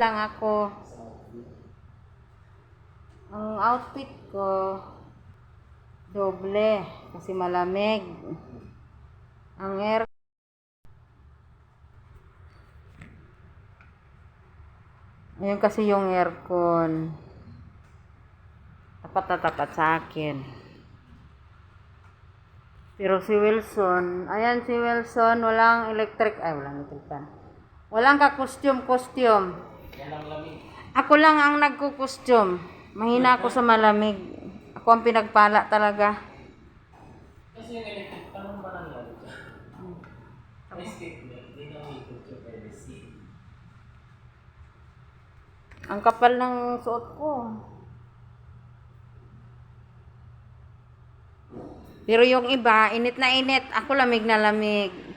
lang ako. Ang outfit ko, doble. Kasi malamig. Ang air Ayun kasi yung aircon. Tapat na tapat sa akin. Pero si Wilson, ayan si Wilson, walang electric, ay walang electric fan. Walang ka-costume-costume. Ako lang ang nagko-costume. Mahina ako sa malamig. Ako ang pinagpala talaga. Kasi yung electric, tanong ba ng lalo ka? May statement, hindi na umikot yung privacy. Ang kapal ng suot ko. Pero yung iba, init na init. Ako lamig na lamig.